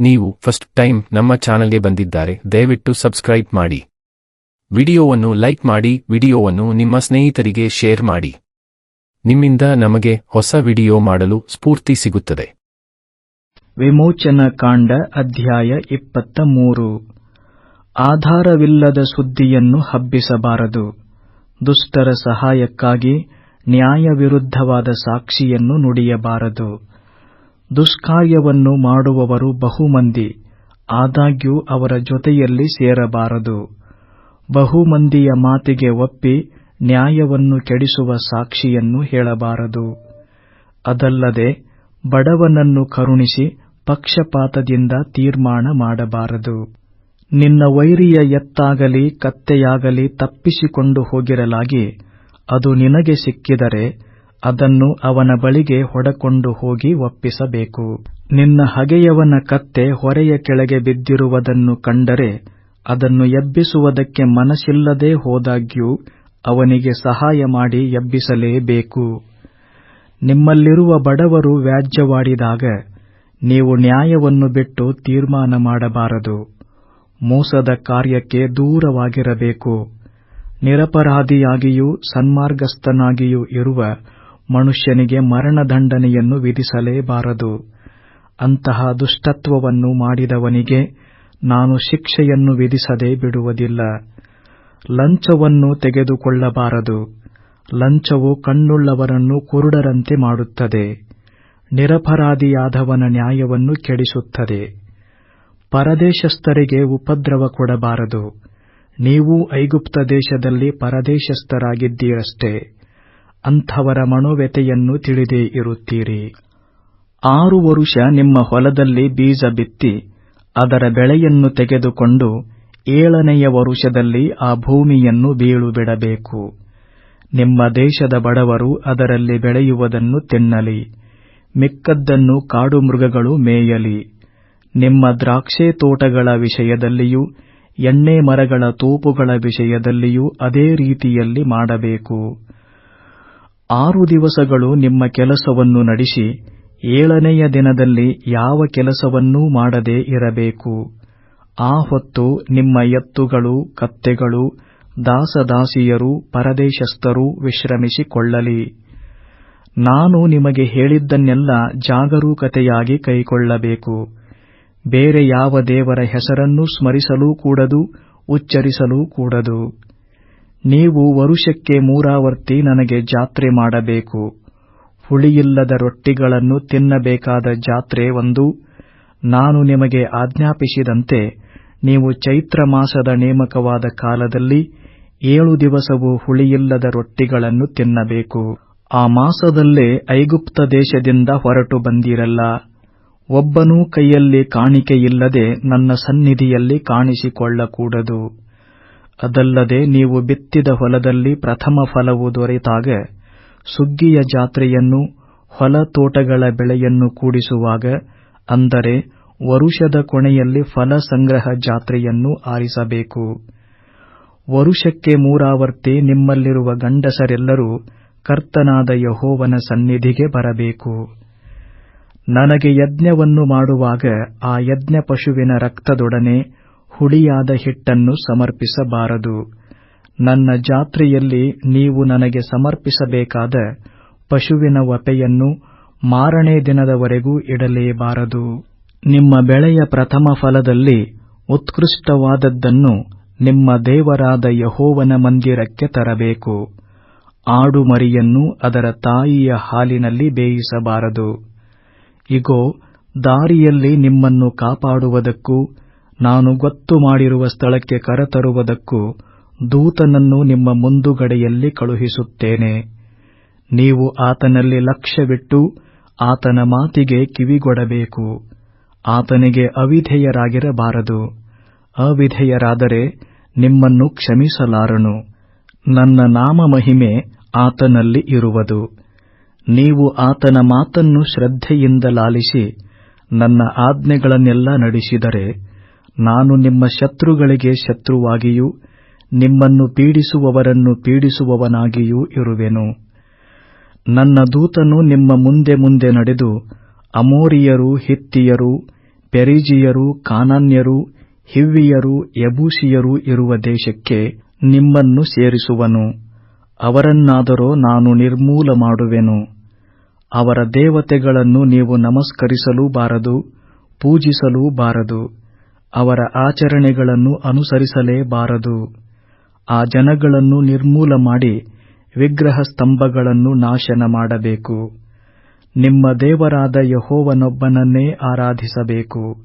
ನೀವು first time ನಮ್ಮ ಚಾನಲ್ಗೆ ಬಂದಿದ್ದಾರೆ, ದಯವಿಟ್ಟು ಸಬ್ಸ್ಕ್ರೈಬ್ ಮಾಡಿ. ವಿಡಿಯೋವನ್ನು ಲೈಕ್ ಮಾಡಿ, ವಿಡಿಯೋವನ್ನು ನಿಮ್ಮ ಸ್ನೇಹಿತರಿಗೆ ಶೇರ್ ಮಾಡಿ. ನಿಮ್ಮಿಂದ ನಮಗೆ ಹೊಸ ವಿಡಿಯೋ ಮಾಡಲು ಸ್ಫೂರ್ತಿ ಸಿಗುತ್ತದೆ. ವಿಮೋಚನ ಕಾಂಡ ಅಧ್ಯಾಯ ಇಪ್ಪತ್ತ ಮೂರು ಆಧಾರವಿಲ್ಲದ ಸುದ್ದಿಯನ್ನು ಹಬ್ಬಿಸಬಾರದು. ದುಷ್ಟರ ಸಹಾಯಕ್ಕಾಗಿ ನ್ಯಾಯವಿರುದ್ಧವಾದ ಸಾಕ್ಷಿಯನ್ನು ನುಡಿಯಬಾರದು. ದುಷ್ಕಾರ್ಯವನ್ನು ಮಾಡುವವರು ಬಹುಮಂದಿ, ಆದಾಗ್ಯೂ ಅವರ ಜೊತೆಯಲ್ಲಿ ಸೇರಬಾರದು. ಬಹುಮಂದಿಯ ಮಾತಿಗೆ ಒಪ್ಪಿ ನ್ಯಾಯವನ್ನು ಕೆಡಿಸುವ ಸಾಕ್ಷಿಯನ್ನು ಹೇಳಬಾರದು. ಅದಲ್ಲದೆ ಬಡವನನ್ನು ಕರುಣಿಸಿ ಪಕ್ಷಪಾತದಿಂದ ತೀರ್ಮಾನ ಮಾಡಬಾರದು. ನಿನ್ನ ವೈರಿಯ ಎತ್ತಾಗಲಿ ಕತ್ತೆಯಾಗಲಿ ತಪ್ಪಿಸಿಕೊಂಡು ಹೋಗಿರಲಾಗಿ, ಅದು ನಿನಗೆ ಸಿಕ್ಕಿದರೆ ಅದನ್ನು ಅವನ ಬಳಿಗೆ ಹೊಡಕೊಂಡು ಹೋಗಿ ಒಪ್ಪಿಸಬೇಕು. ನಿನ್ನ ಹಗೆಯವನ ಕತ್ತೆ ಹೊರೆಯ ಕೆಳಗೆ ಬಿದ್ದಿರುವುದನ್ನು ಕಂಡರೆ ಅದನ್ನು ಎಬ್ಬಿಸುವುದಕ್ಕೆ ಮನಸ್ಸಿಲ್ಲದೆ ಹೋದಾಗ್ಯೂ ಅವನಿಗೆ ಸಹಾಯ ಮಾಡಿ ಎಬ್ಬಿಸಲೇಬೇಕು. ನಿಮ್ಮಲ್ಲಿರುವ ಬಡವರು ವ್ಯಾಜ್ಯವಾಡಿದಾಗ ನೀವು ನ್ಯಾಯವನ್ನು ಬಿಟ್ಟು ತೀರ್ಮಾನ ಮಾಡಬಾರದು. ಮೋಸದ ಕಾರ್ಯಕ್ಕೆ ದೂರವಾಗಿರಬೇಕು. ನಿರಪರಾಧಿಯಾಗಿಯೂ ಸನ್ಮಾರ್ಗಸ್ಥನಾಗಿಯೂ ಇರುವ ಮನುಷ್ಯನಿಗೆ ಮರಣದಂಡನೆಯನ್ನು ವಿಧಿಸಲೇಬಾರದು. ಅಂತಹ ದುಷ್ಟತ್ವವನ್ನು ಮಾಡಿದವನಿಗೆ ನಾನು ಶಿಕ್ಷೆಯನ್ನು ವಿಧಿಸದೆ ಬಿಡುವುದಿಲ್ಲ. ಲಂಚವನ್ನು ತೆಗೆದುಕೊಳ್ಳಬಾರದು. ಲಂಚವು ಕಣ್ಣುಳ್ಳವರನ್ನು ಕುರುಡರಂತೆ ಮಾಡುತ್ತದೆ. ನಿರಪರಾಧಿಯಾದವನ ನ್ಯಾಯವನ್ನು ಕೆಡಿಸುತ್ತದೆ. ಪರದೇಶಸ್ಥರಿಗೆ ಉಪದ್ರವ ಕೊಡಬಾರದು. ನೀವು ಐಗುಪ್ತ ದೇಶದಲ್ಲಿ ಪರದೇಶಸ್ಥರಾಗಿದ್ದೀರಷ್ಟೇ. ಅಂಥವರ ಮನೋವ್ಯತೆಯನ್ನು ತಿಳಿದೇ ಇರುತ್ತೀರಿ. ಆರು ವರುಷ ನಿಮ್ಮ ಹೊಲದಲ್ಲಿ ಬೀಜ ಬಿತ್ತಿ, ಅದರ ಬೆಳೆಯನ್ನು ತೆಗೆದುಕೊಂಡು ಏಳನೆಯ ವರುಷದಲ್ಲಿ ಆ ಭೂಮಿಯನ್ನು ಬೀಳು ಬಿಡಬೇಕು ನಿಮ್ಮ ದೇಶದ ಬಡವರು ಅದರಲ್ಲಿ ಬೆಳೆಯುವುದನ್ನು ತಿನ್ನಲಿ. ಮಿಕ್ಕದ್ದನ್ನು ಕಾಡು ಮೃಗಗಳು ಮೇಯಲಿ. ನಿಮ್ಮ ದ್ರಾಕ್ಷೆ ತೋಟಗಳ ವಿಷಯದಲ್ಲಿಯೂ, ಎಣ್ಣೆ ಮರಗಳ ತೋಪುಗಳ ವಿಷಯದಲ್ಲಿಯೂ ಅದೇ ರೀತಿಯಲ್ಲಿ ಮಾಡಬೇಕು. ಆರು ದಿವಸಗಳು ನಿಮ್ಮ ಕೆಲಸವನ್ನು ನಡೆಸಿ, ಏಳನೆಯ ದಿನದಲ್ಲಿ ಯಾವ ಕೆಲಸವನ್ನೂ ಮಾಡದೆ ಇರಬೇಕು. ಆ ಹೊತ್ತು ನಿಮ್ಮ ಎತ್ತುಗಳು, ಕತ್ತೆಗಳು, ದಾಸದಾಸಿಯರು, ಪರದೇಶಸ್ಥರು ವಿಶ್ರಮಿಸಿಕೊಳ್ಳಲಿ. ನಾನು ನಿಮಗೆ ಹೇಳಿದ್ದನ್ನೆಲ್ಲ ಜಾಗರೂಕತೆಯಾಗಿ ಕೈಕೊಳ್ಳಬೇಕು. ಬೇರೆ ಯಾವ ದೇವರ ಹೆಸರನ್ನೂ ಸ್ಮರಿಸಲೂ ಕೂಡದು, ಉಚ್ಚರಿಸಲೂ ಕೂಡದು. ನೀವು ವರುಷಕ್ಕೆ ಮೂರಾವರ್ತಿ ನನಗೆ ಜಾತ್ರೆ ಮಾಡಬೇಕು. ಹುಳಿಯಿಲ್ಲದ ರೊಟ್ಟಿಗಳನ್ನು ತಿನ್ನಬೇಕಾದ ಜಾತ್ರೆ ಒಂದು. ನಾನು ನಿಮಗೆ ಆಜ್ಞಾಪಿಸಿದಂತೆ ನೀವು ಚೈತ್ರ ಮಾಸದ ನೇಮಕವಾದ ಕಾಲದಲ್ಲಿ ಏಳು ದಿವಸವೂ ಹುಳಿಯಿಲ್ಲದ ರೊಟ್ಟಿಗಳನ್ನು ತಿನ್ನಬೇಕು. ಆ ಮಾಸದಲ್ಲೇ ಐಗುಪ್ತ ದೇಶದಿಂದ ಹೊರಟು ಬಂದಿರಲ್ಲ. ಒಬ್ಬನೂ ಕೈಯಲ್ಲಿ ಕಾಣಿಕೆಯಿಲ್ಲದೆ ನನ್ನ ಸನ್ನಿಧಿಯಲ್ಲಿ ಕಾಣಿಸಿಕೊಳ್ಳಕೂಡದು. ಅದಲ್ಲದೆ ನೀವು ಬಿತ್ತಿದ ಹೊಲದಲ್ಲಿ ಪ್ರಥಮ ಫಲವು ದೊರೆತಾಗ ಸುಗ್ಗಿಯ ಜಾತ್ರೆಯನ್ನು ಹೊಲ ತೋಟಗಳ ಬೆಳೆಯನ್ನು ಕೂಡಿಸುವಾಗ, ಅಂದರೆ ವರುಷದ ಕೊನೆಯಲ್ಲಿ ಫಲ ಸಂಗ್ರಹ ಜಾತ್ರೆಯನ್ನು ಆರಿಸಬೇಕು. ವರುಷಕ್ಕೆ ಮೂರಾವರ್ತಿ ನಿಮ್ಮಲ್ಲಿರುವ ಗಂಡಸರೆಲ್ಲರೂ ಕರ್ತನಾದ ಯಹೋವನ ಸನ್ನಿಧಿಗೆ ಬರಬೇಕು. ನನಗೆ ಯಜ್ಞವನ್ನು ಮಾಡುವಾಗ ಆ ಯಜ್ಞ ಪಶುವಿನ ರಕ್ತದೊಡನೆ ಹುಳಿಯಾದ ಹಿಟ್ಟನ್ನು ಸಮರ್ಪಿಸಬಾರದು. ನನ್ನ ಜಾತ್ರೆಯಲ್ಲಿ ನೀವು ನನಗೆ ಸಮರ್ಪಿಸಬೇಕಾದ ಪಶುವಿನ ವಪೆಯನ್ನು ಮಾರನೇ ದಿನದವರೆಗೂ ಇಡಲೇಬಾರದು. ನಿಮ್ಮ ಬೆಳೆಯ ಪ್ರಥಮ ಫಲದಲ್ಲಿ ಉತ್ಕೃಷ್ಟವಾದದ್ದನ್ನು ನಿಮ್ಮ ದೇವರಾದ ಯಹೋವನ ಮಂದಿರಕ್ಕೆ ತರಬೇಕು. ಆಡು ಮರಿಯನ್ನು ಅದರ ತಾಯಿಯ ಹಾಲಿನಲ್ಲಿ ಬೇಯಿಸಬಾರದು. ಇಗೋ, ದಾರಿಯಲ್ಲಿ ನಿಮ್ಮನ್ನು ಕಾಪಾಡುವುದಕ್ಕೂ ನಾನು ಗೊತ್ತು ಮಾಡಿರುವ ಸ್ಥಳಕ್ಕೆ ಕರೆತರುವುದಕ್ಕೂ ದೂತನನ್ನು ನಿಮ್ಮ ಮುಂದುಗಡೆಯಲ್ಲಿ ಕಳುಹಿಸುತ್ತೇನೆ. ನೀವು ಆತನಲ್ಲಿ ಲಕ್ಷ್ಯವಿಟ್ಟು ಆತನ ಮಾತಿಗೆ ಕಿವಿಗೊಡಬೇಕು. ಆತನಿಗೆ ಅವಿಧೇಯರಾಗಿರಬಾರದು. ಅವಿಧೇಯರಾದರೆ ನಿಮ್ಮನ್ನು ಕ್ಷಮಿಸಲಾರನು. ನನ್ನ ನಾಮ ಮಹಿಮೆ ಆತನಲ್ಲಿ ಇರುವುದು. ನೀವು ಆತನ ಮಾತನ್ನು ಶ್ರದ್ಧೆಯಿಂದ ಲಾಲಿಸಿ ನನ್ನ ಆಜ್ಞೆಗಳನ್ನೆಲ್ಲ ನಡೆಸಿದರೆ ನಾನು ನಿಮ್ಮ ಶತ್ರುಗಳಿಗೆ ಶತ್ರುವಾಗಿಯೂ, ನಿಮ್ಮನ್ನು ಪೀಡಿಸುವವರನ್ನು ಪೀಡಿಸುವವನಾಗಿಯೂ ಇರುವೆನು. ನನ್ನ ದೂತನು ನಿಮ್ಮ ಮುಂದೆ ಮುಂದೆ ನಡೆದು, ಅಮೋರಿಯರು, ಹಿತ್ತಿಯರು, ಪೆರಿಜಿಯರು, ಕಾನಾನ್ಯರು, ಹಿವ್ವಿಯರು, ಯಬೂಸಿಯರು ಇರುವ ದೇಶಕ್ಕೆ ನಿಮ್ಮನ್ನು ಸೇರಿಸುವನು. ಅವರನ್ನಾದರೂ ನಾನು ನಿರ್ಮೂಲ ಮಾಡುವೆನು. ಅವರ ದೇವತೆಗಳನ್ನು ನೀವು ನಮಸ್ಕರಿಸಲೂ ಬಾರದು, ಪೂಜಿಸಲೂ ಬಾರದು. ಅವರ ಆಚರಣೆಗಳನ್ನು ಅನುಸರಿಸಲೇಬಾರದು. ಆ ಜನಗಳನ್ನು ನಿರ್ಮೂಲ ಮಾಡಿ ವಿಗ್ರಹ ಸ್ತಂಭಗಳನ್ನು ನಾಶನ ಮಾಡಬೇಕು. ನಿಮ್ಮ ದೇವರಾದ ಯಹೋವನೊಬ್ಬನನ್ನೇ ಆರಾಧಿಸಬೇಕು.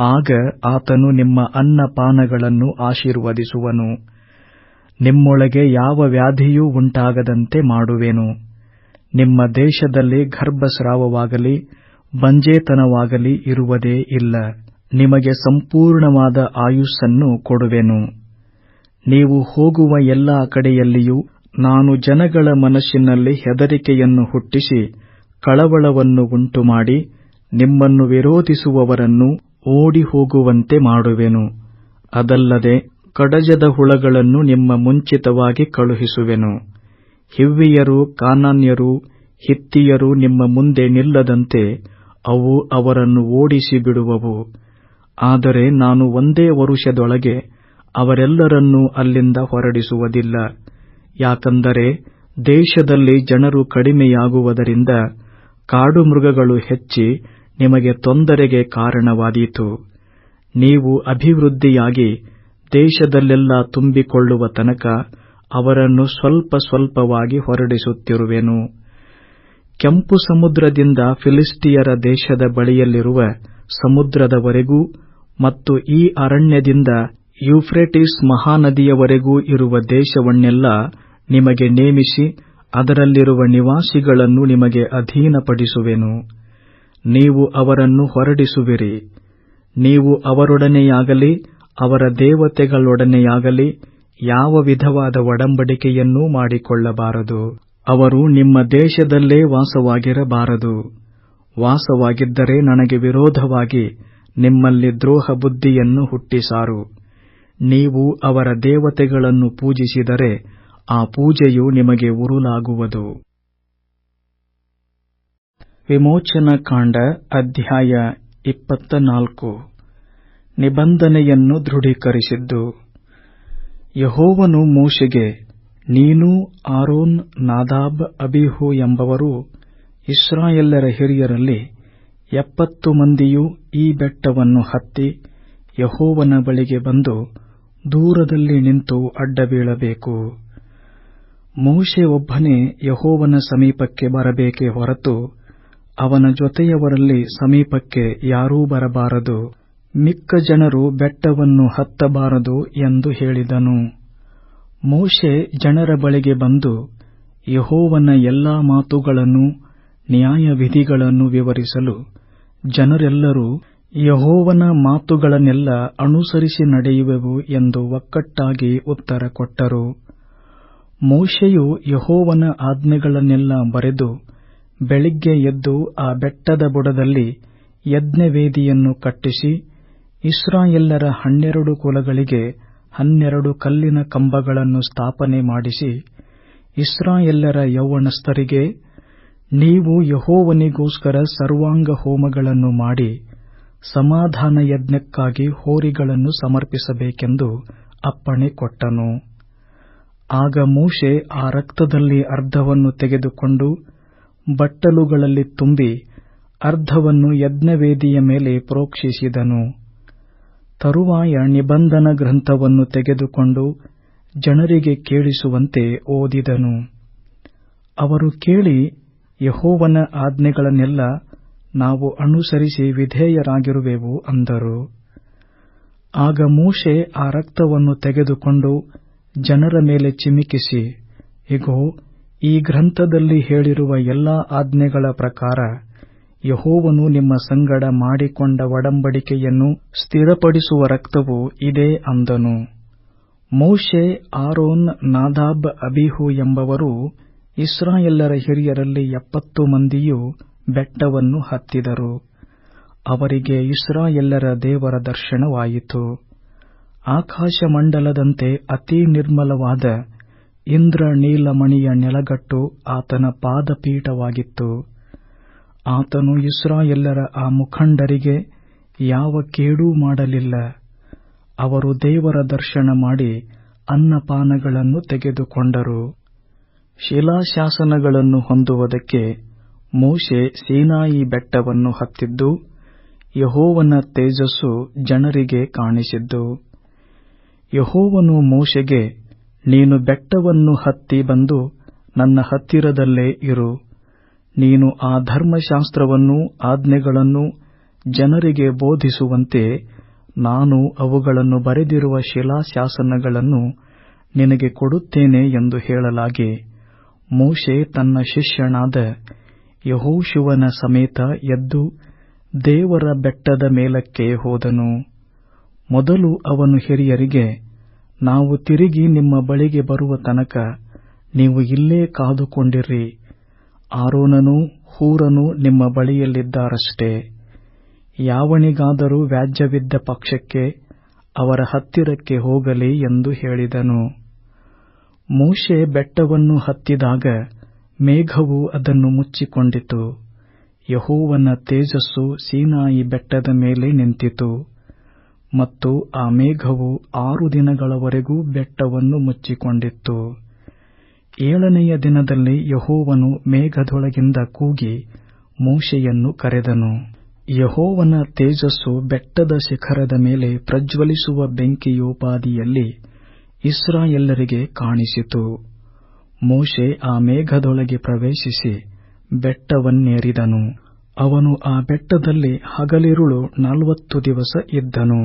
ಆಗ ಆತನು ನಿಮ್ಮ ಅನ್ನಪಾನಗಳನ್ನು ಆಶೀರ್ವದಿಸುವನು. ನಿಮ್ಮೊಳಗೆ ಯಾವ ವ್ಯಾಧಿಯೂ ಉಂಟಾಗದಂತೆ ಮಾಡುವೆನು. ನಿಮ್ಮ ದೇಶದಲ್ಲಿ ಗರ್ಭಸ್ರಾವವಾಗಲಿ, ಬಂಜೇತನವಾಗಲಿ ಇರುವುದೇ ಇಲ್ಲ. ನಿಮಗೆ ಸಂಪೂರ್ಣವಾದ ಆಯುಸ್ಸನ್ನು ಕೊಡುವೆನು. ನೀವು ಹೋಗುವ ಎಲ್ಲಾ ಕಡೆಯಲ್ಲಿಯೂ ನಾನು ಜನಗಳ ಮನಸ್ಸಿನಲ್ಲಿ ಹೆದರಿಕೆಯನ್ನು ಹುಟ್ಟಿಸಿ, ಕಳವಳವನ್ನು ಉಂಟುಮಾಡಿ, ನಿಮ್ಮನ್ನು ವಿರೋಧಿಸುವವರನ್ನು ಓಡಿ ಹೋಗುವಂತೆ ಮಾಡುವೆನು. ಅದಲ್ಲದೆ ಕಡಜದ ಹುಳಗಳನ್ನು ನಿಮ್ಮ ಮುಂಚಿತವಾಗಿ ಕಳುಹಿಸುವೆನು. ಹಿವ್ವಿಯರು, ಕಾನಾನ್ಯರು, ಹಿತ್ತಿಯರು ನಿಮ್ಮ ಮುಂದೆ ನಿಲ್ಲದಂತೆ ಅವು ಅವರನ್ನು ಓಡಿಸಿ ಬಿಡುವವು. ಆದರೆ ನಾನು ಒಂದೇ ವರುಷದೊಳಗೆ ಅವರೆಲ್ಲರನ್ನೂ ಅಲ್ಲಿಂದ ಹೊರಡಿಸುವುದಿಲ್ಲ. ಯಾಕಂದರೆ ದೇಶದಲ್ಲಿ ಜನರು ಕಡಿಮೆಯಾಗುವುದರಿಂದ ಕಾಡು ಮೃಗಗಳು ಹೆಚ್ಚಿ ನಿಮಗೆ ತೊಂದರೆಗೆ ಕಾರಣವಾದೀತು. ನೀವು ಅಭಿವೃದ್ಧಿಯಾಗಿ ದೇಶದಲ್ಲೆಲ್ಲ ತುಂಬಿಕೊಳ್ಳುವ ತನಕ ಅವರನ್ನು ಸ್ವಲ್ಪ ಸ್ವಲ್ಪವಾಗಿ ಹೊರಡಿಸುತ್ತಿರುವೆನು. ಕೆಂಪು ಸಮುದ್ರದಿಂದ ಫಿಲಿಸ್ಟಿಯರ ದೇಶದ ಬಳಿಯಲ್ಲಿರುವ ಸಮುದ್ರದವರೆಗೂ ಮತ್ತು ಈ ಅರಣ್ಯದಿಂದ ಯೂಫ್ರೆಟಿಸ್ ಮಹಾನದಿಯವರೆಗೂ ಇರುವ ದೇಶವನ್ನೆಲ್ಲ ನಿಮಗೆ ನೇಮಿಸಿ ಅದರಲ್ಲಿರುವ ನಿವಾಸಿಗಳನ್ನು ನಿಮಗೆ ಅಧೀನಪಡಿಸುವೆನು. ನೀವು ಅವರನ್ನು ಹೊರಡಿಸುವಿರಿ. ನೀವು ಅವರೊಡನೆಯಾಗಲಿ, ಅವರ ದೇವತೆಗಳೊಡನೆಯಾಗಲಿ, ಯಾವ ವಿಧವಾದ ಒಡಂಬಡಿಕೆಯನ್ನೂ ಮಾಡಿಕೊಳ್ಳಬಾರದು. ಅವರು ನಿಮ್ಮ ದೇಶದಲ್ಲೇ ವಾಸವಾಗಿರಬಾರದು. ವಾಸವಾಗಿದ್ದರೆ ನನಗೆ ವಿರೋಧವಾಗಿ ನಿಮ್ಮಲ್ಲಿ ದ್ರೋಹ ಬುದ್ಧಿಯನ್ನು ಹುಟ್ಟಿಸಾರು. ನೀವು ಅವರ ದೇವತೆಗಳನ್ನು ಪೂಜಿಸಿದರೆ ಆ ಪೂಜೆಯು ನಿಮಗೆ ಉರುಲಾಗುವುದು. ವಿಮೋಚನಕಾಂಡ ಅಧ್ಯಾಯ ಇಪ್ಪತ್ತ ನಾಲ್ಕು ನಿಬಂಧನೆಯನ್ನು ದೃಢೀಕರಿಸಿದ್ದು. ಯಹೋವನು ಮೋಶೆಗೆ, ನೀನು ಆರೋನ್, ನಾದಾಬ್, ಅಬಿಹು ಎಂಬವರು ಇಸ್ರಾಯೆಲ್ಲರ ಹಿರಿಯರಲ್ಲಿ ಎಪ್ಪತ್ತು ಮಂದಿಯೂ ಈ ಬೆಟ್ಟವನ್ನು ಹತ್ತಿ ಯಹೋವನ ಬಳಿಗೆ ಬಂದು ದೂರದಲ್ಲಿ ನಿಂತು ಅಡ್ಡಬೀಳಬೇಕು ಮೋಶೆ ಒಬ್ಬನೇ ಯಹೋವನ ಸಮೀಪಕ್ಕೆ ಬರಬೇಕೇ ಹೊರತು ಅವನ ಜೊತೆಯವರಲ್ಲಿ ಸಮೀಪಕ್ಕೆ ಯಾರೂ ಬರಬಾರದು. ಮಿಕ್ಕ ಜನರು ಬೆಟ್ಟವನ್ನು ಹತ್ತಬಾರದು ಎಂದು ಹೇಳಿದನು. ಮೋಶೆ ಜನರ ಬಳಿಗೆ ಬಂದು ಯಹೋವನ ಎಲ್ಲಾ ಮಾತುಗಳನ್ನು, ನ್ಯಾಯವಿಧಿಗಳನ್ನು ವಿವರಿಸಲು ಜನರೆಲ್ಲರೂ ಯಹೋವನ ಮಾತುಗಳನ್ನೆಲ್ಲ ಅನುಸರಿಸಿ ನಡೆಯುವೆವು ಎಂದು ಒಕ್ಕಟ್ಟಾಗಿ ಉತ್ತರ ಕೊಟ್ಟರು. ಮೋಶೆಯು ಯಹೋವನ ಆಜ್ಞೆಗಳನ್ನೆಲ್ಲ ಬರೆದು ಬೆಳಿಗ್ಗೆ ಎದ್ದು ಆ ಬೆಟ್ಟದ ಬುಡದಲ್ಲಿ ಯಜ್ಞವೇದಿಯನ್ನು ಕಟ್ಟಿಸಿ ಇಸ್ರಾಯೇಲ್ಯರ ಹನ್ನೆರಡು ಕುಲಗಳಿಗೆ ಹನ್ನೆರಡು ಕಲ್ಲಿನ ಕಂಬಗಳನ್ನು ಸ್ಥಾಪನೆ ಮಾಡಿಸಿ ಇಸ್ರಾಯೇಲ್ಯರ ಯೌವನಸ್ಥರಿಗೆ ನೀವು ಯಹೋವನಿಗೋಸ್ಕರ ಸರ್ವಾಂಗ ಹೋಮಗಳನ್ನು ಮಾಡಿ ಸಮಾಧಾನ ಯಜ್ಞಕ್ಕಾಗಿ ಹೋರಿಗಳನ್ನು ಸಮರ್ಪಿಸಬೇಕೆಂದು ಅಪ್ಪಣೆ ಕೊಟ್ಟನು. ಆಗ ಮೋಶೆ ಆ ರಕ್ತದಲ್ಲಿ ಅರ್ಧವನ್ನು ತೆಗೆದುಕೊಂಡು ಬಟ್ಟಲುಗಳಲ್ಲಿ ತುಂಬಿ ಅರ್ಧವನ್ನು ಯಜ್ಞವೇದಿಯ ಮೇಲೆ ಪ್ರೋಕ್ಷಿಸಿದನು. ತರುವಾಯ ನಿಬಂಧನ ಗ್ರಂಥವನ್ನು ತೆಗೆದುಕೊಂಡು ಜನರಿಗೆ ಕೇಳಿಸುವಂತೆ ಓದಿದನು. ಅವರು ಕೇಳಿ ಯಹೋವನ ಆಜ್ಞೆಗಳನ್ನೆಲ್ಲ ನಾವು ಅನುಸರಿಸಿ ವಿಧೇಯರಾಗಿರುವೆವು ಅಂದರು. ಆಗ ಮೋಶೆ ಆ ರಕ್ತವನ್ನು ತೆಗೆದುಕೊಂಡು ಜನರ ಮೇಲೆ ಚಿಮಿಕಿಸಿ, ಇಗೋ, ಈ ಗ್ರಂಥದಲ್ಲಿ ಹೇಳಿರುವ ಎಲ್ಲಾ ಆಜ್ಞೆಗಳ ಪ್ರಕಾರ ಯಹೋವನು ನಿಮ್ಮ ಸಂಗಡ ಮಾಡಿಕೊಂಡ ಒಡಂಬಡಿಕೆಯನ್ನು ಸ್ಥಿರಪಡಿಸುವ ರಕ್ತವು ಇದೇ ಅಂದನು. ಮೋಶೆ ಆರೋನ್, ನಾದಾಬ್, ಅಬಿಹು ಎಂಬವರು ಇಸ್ರಾಯೇಲರ ಹಿರಿಯರಲ್ಲಿ ಎಪ್ಪತ್ತು ಮಂದಿಯೂ ಬೆಟ್ಟವನ್ನು ಹತ್ತಿದರು. ಅವರಿಗೆ ಇಸ್ರಾಯೇಲರ ದೇವರ ದರ್ಶನವಾಯಿತು. ಆಕಾಶಮಂಡಲದಂತೆ ಅತಿ ನಿರ್ಮಲವಾದ ಇಂದ್ರ ನೀಲಮಣಿಯ ನೆಲಗಟ್ಟು ಆತನ ಪಾದಪೀಠವಾಗಿತ್ತು. ಆತನು ಇಸ್ರಾಯೇಲರ ಆ ಮುಖಂಡರಿಗೆ ಯಾವ ಕೇಡೂ ಮಾಡಲಿಲ್ಲ. ಅವರು ದೇವರ ದರ್ಶನ ಮಾಡಿ ಅನ್ನಪಾನಗಳನ್ನು ತೆಗೆದುಕೊಂಡರು. ಶಿಲಾಶಾಸನಗಳನ್ನು ಹೊಂದುವುದಕ್ಕೆ ಮೋಶೆ ಸೀನಾಯಿ ಬೆಟ್ಟವನ್ನು ಹತ್ತಿದ್ದು, ಯಹೋವನ ತೇಜಸ್ಸು ಜನರಿಗೆ ಕಾಣಿಸಿದ್ದು. ಯಹೋವನು ಮೋಶೆಗೆ, ನೀನು ಬೆಟ್ಟವನ್ನು ಹತ್ತಿ ಬಂದು ನನ್ನ ಹತ್ತಿರದಲ್ಲೇ ಇರು. ನೀನು ಆ ಧರ್ಮಶಾಸ್ತ್ರವನ್ನೂ ಆಜ್ಞೆಗಳನ್ನು ಜನರಿಗೆ ಬೋಧಿಸುವಂತೆ ನಾನು ಅವುಗಳನ್ನು ಬರೆದಿರುವ ಶಿಲಾಶಾಸನಗಳನ್ನು ನಿನಗೆ ಕೊಡುತ್ತೇನೆ ಎಂದು ಹೇಳಲಾಗಿ. ಮೋಶೆ ತನ್ನ ಶಿಷ್ಯನಾದ ಯಹೋಶುವನ ಸಮೇತ ಎದ್ದು ದೇವರ ಬೆಟ್ಟದ ಮೇಲಕ್ಕೆ ಹೋದನು. ಮೊದಲು ಅವನು ಹಿರಿಯರಿಗೆ, ನಾವು ತಿರುಗಿ ನಿಮ್ಮ ಬಳಿಗೆ ಬರುವ ತನಕ ನೀವು ಇಲ್ಲೇ ಕಾದುಕೊಂಡಿರಿ. ಆರೋನನೂ ಹೂರನೂ ನಿಮ್ಮ ಬಳಿಯಲ್ಲಿದ್ದಾರಷ್ಟೇ. ಯಾವನಿಗಾದರೂ ವ್ಯಾಜ್ಯವಿದ್ದ ಪಕ್ಷಕ್ಕೆ ಅವರ ಹತ್ತಿರಕ್ಕೆ ಹೋಗಲಿ ಎಂದು ಹೇಳಿದನು. ಮೋಶೆ ಬೆಟ್ಟವನ್ನು ಹತ್ತಿದಾಗ ಮೇಘವು ಅದನ್ನು ಮುಚ್ಚಿಕೊಂಡಿತು. ಯಹೋವನ ತೇಜಸ್ಸು ಸೀನಾಯಿ ಬೆಟ್ಟದ ಮೇಲೆ ನಿಂತಿತು. ಮತ್ತು ಆ ಮೇಘವು ಆರು ದಿನಗಳವರೆಗೂ ಬೆಟ್ಟವನ್ನು ಮುಚ್ಚಿಕೊಂಡಿತ್ತು. ಏಳನೆಯ ದಿನದಲ್ಲಿ ಯಹೋವನು ಮೇಘದೊಳಗಿಂದ ಕೂಗಿ ಮೋಶೆಯನ್ನು ಕರೆದನು. ಯಹೋವನ ತೇಜಸ್ಸು ಬೆಟ್ಟದ ಶಿಖರದ ಮೇಲೆ ಪ್ರಜ್ವಲಿಸುವ ಬೆಂಕಿಯೋಪಾದಿಯಲ್ಲಿ ಇಸ್ರಾಯೇಲರಿಗೆ ಕಾಣಿಸಿತು. ಮೋಶೆ ಆ ಮೇಘದೊಳಗೆ ಪ್ರವೇಶಿಸಿ ಬೆಟ್ಟವನ್ನೇರಿದನು. ಅವನು ಆ ಬೆಟ್ಟದಲ್ಲಿ ಹಗಲಿರುಳು ನಲವತ್ತು ದಿವಸ ಇದ್ದನು.